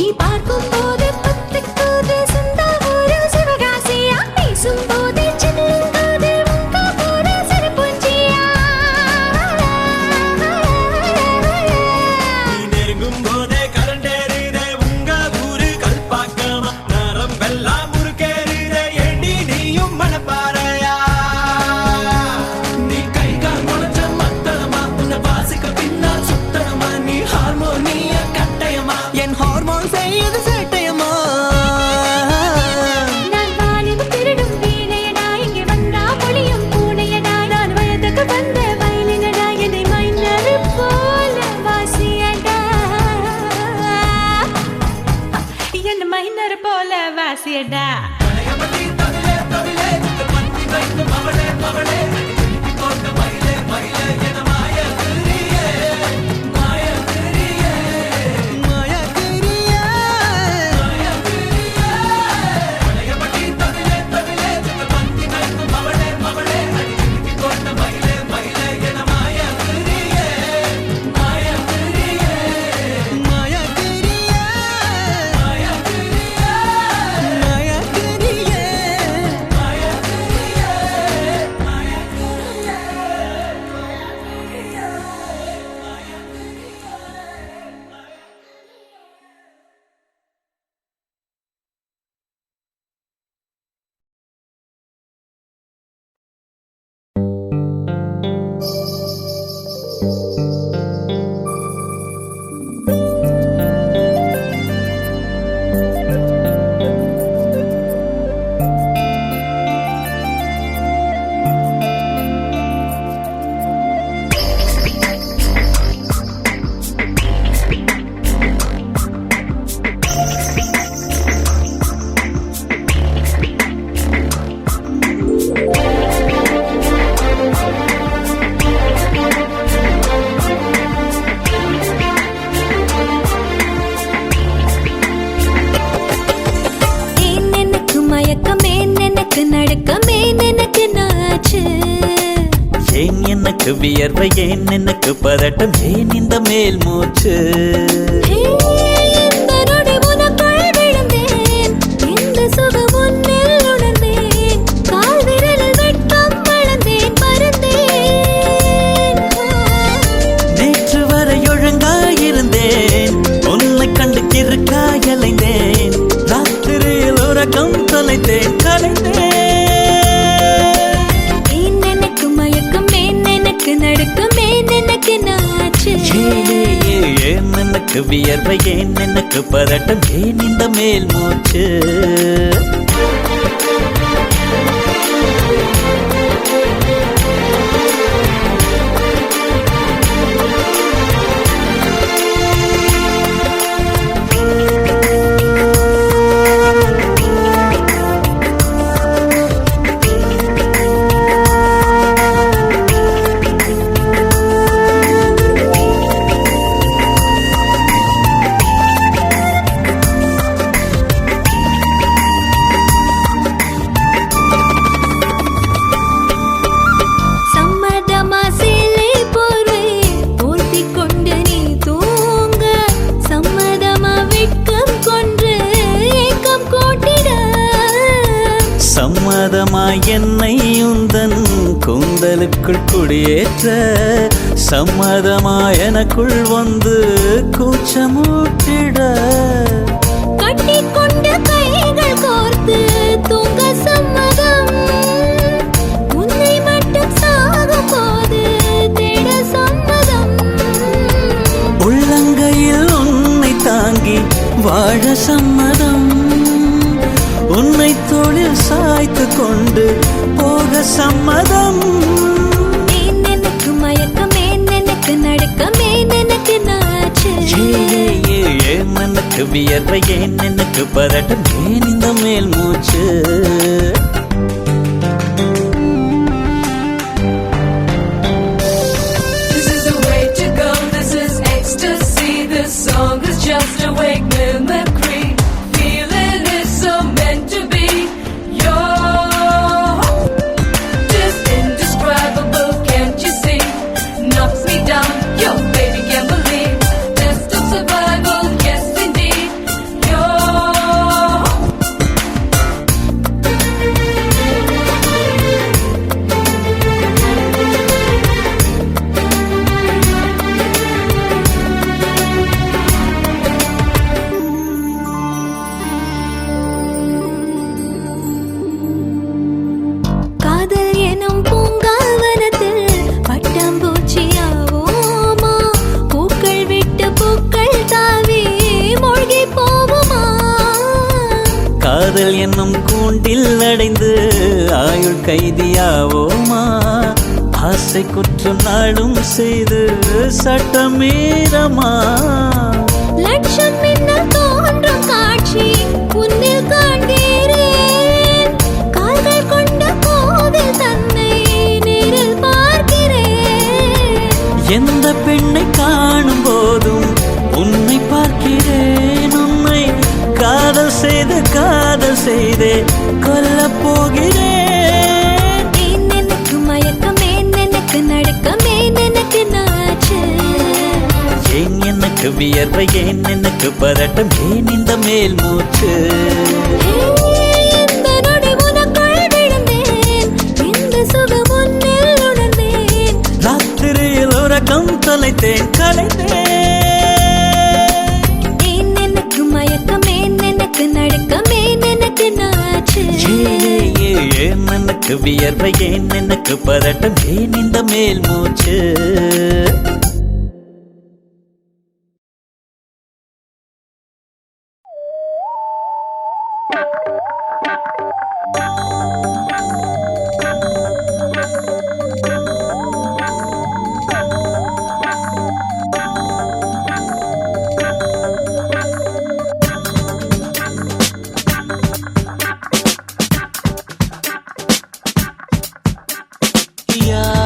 Deepa செய்யுது சேட்டையம்மா போல வாசியடா. மவளே மவளே மவளே மயக்கமே எனக்கு நடக்கமே எனக்கு நாச்சு. ஏன் எனக்கு வியர்வை ஏன் எனக்கு பதட்டம் ஏன் இந்த மேல் மூச்சு? எனக்கு வியர்வை ஏன் எனக்கு பதட்டம் ஏன் இந்த மேல் மூச்சு? சம்மதமாய் என்னை உந்தன் கூந்தலுக்குள் குடியேற்ற சம்மதமாய் எனக்குள் வந்து கூச்சமூட்டிட. கொண்டு போக சம்மதம். எனக்கு மயக்கமே எனக்கு நடக்கமே எனக்கு நாச்சு? ஏன் எனக்கு வியர்வை ஏன் எனக்கு பதட்டம் ஏன் இந்த மேல் மூச்சு? காதல் என்னும் கூண்டில் அடைந்து ஆயுள் கைதியாவோமா? ஆசை குற்றம் நாளும் செய்து சட்டமீரமா லட்சம் என்ன வியர்வை ஏன் எனக்கு பரட்டம் ஏன் இந்த மேல் மூச்சு? ராத்திரியில் உறக்கம் தொலைத்தேன் கலைத்தேன். எனக்கு வியர்வை ஏன் எனக்கு பதட்டம்? ஏன் இந்த மேல் மூச்சு? Yeah.